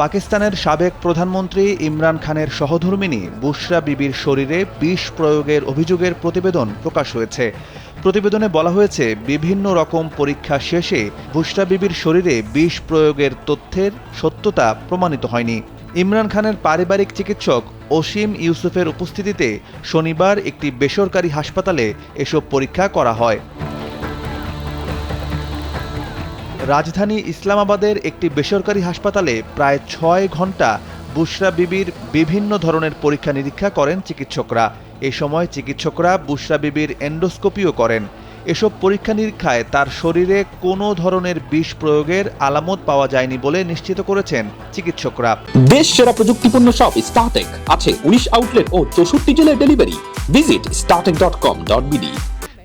পাকিস্তানের সাবেক প্রধানমন্ত্রী ইমরান খানের সহধর্মিণী বুশরা বিবির শরীরে বিষ প্রয়োগের অভিযোগের প্রতিবেদন প্রকাশ হয়েছে। প্রতিবেদনে বলা হয়েছে, বিভিন্ন রকম পরীক্ষা শেষে বুশরা বিবির শরীরে বিষ প্রয়োগের তথ্যের সত্যতা প্রমাণিত হয়নি। ইমরান খানের পারিবারিক চিকিৎসক অসীম ইউসুফের উপস্থিতিতে শনিবার একটি বেসরকারি হাসপাতালে এসব পরীক্ষা করা হয়। রাজধানী ইসলামাবাদের একটি বেসরকারি হাসপাতালে প্রায় ছয় ঘণ্টা বুশরা বিবির বিভিন্ন ধরনের পরীক্ষা নিরীক্ষা করেন চিকিৎসকরা। এ সময় চিকিৎসকরা বুশরা বিবির এন্ডোস্কোপিও করেন। এসব পরীক্ষা নিরীক্ষায় তার শরীরে কোনো ধরনের বিষ প্রয়োগের আলামত পাওয়া যায়নি বলে নিশ্চিত করেছেন চিকিৎসকরা। দেশ সেরা প্রযুক্তিপূর্ণ সব স্টার্টেক আছে উনিশ আউটলেট ও চৌষট্টি জেলার delivery visit startech dot com dot BD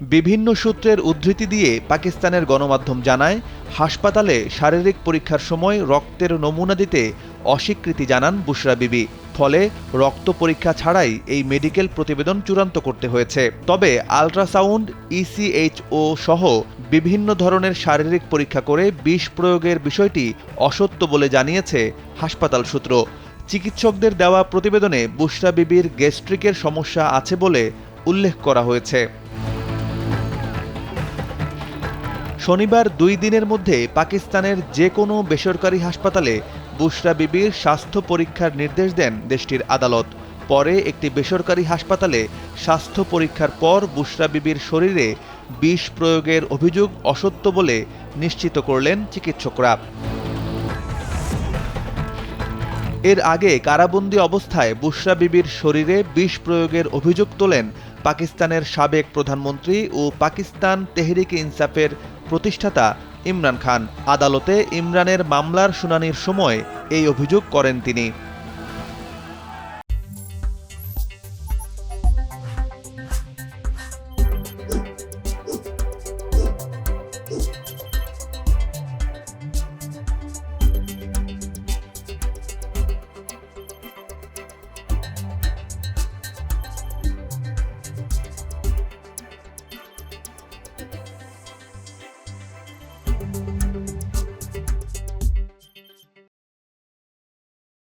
বিভিন্ন সূত্রের উদ্ধৃতি দিয়ে পাকিস্তানের গণমাধ্যম জানায়, হাসপাতালে শারীরিক পরীক্ষার সময় রক্তের নমুনা দিতে অস্বীকৃতি জানান বুশরা বিবি। ফলে রক্ত পরীক্ষা ছাড়াই এই মেডিকেল প্রতিবেদন চূড়ান্ত করতে হয়েছে। তবে আলট্রাসাউন্ড, ইসিএইচও সহ বিভিন্ন ধরনের শারীরিক পরীক্ষা করে বিষ প্রয়োগের বিষয়টি অসত্য বলে জানিয়েছে হাসপাতাল সূত্র। চিকিৎসকদের দেওয়া প্রতিবেদনে বুশরা বিবির গ্যাস্ট্রিকের সমস্যা আছে বলে উল্লেখ করা হয়েছে। শনিবার দুই দিনের মধ্যে পাকিস্তানের যে কোনো বেসরকারি হাসপাতালে বুশরা বিবির স্বাস্থ্য পরীক্ষার নির্দেশ দেন দেশটির আদালত। পরে একটি বেসরকারি হাসপাতালে স্বাস্থ্য পরীক্ষার পর বুশরা বিবির শরীরে বিষ প্রয়োগের অভিযোগ অসত্য বলে নিশ্চিত করলেন চিকিৎসকরা। এর আগে কারাবন্দী অবস্থায় বুশরা বিবির শরীরে বিষ প্রয়োগের অভিযোগ তোলেন পাকিস্তানের সাবেক প্রধানমন্ত্রী ও পাকিস্তান তেহরিক ইনসাফের প্রতিষ্ঠাতা ইমরান খান। আদালতে ইমরানের মামলার শুনানির সময় এই অভিযোগ করেন তিনি।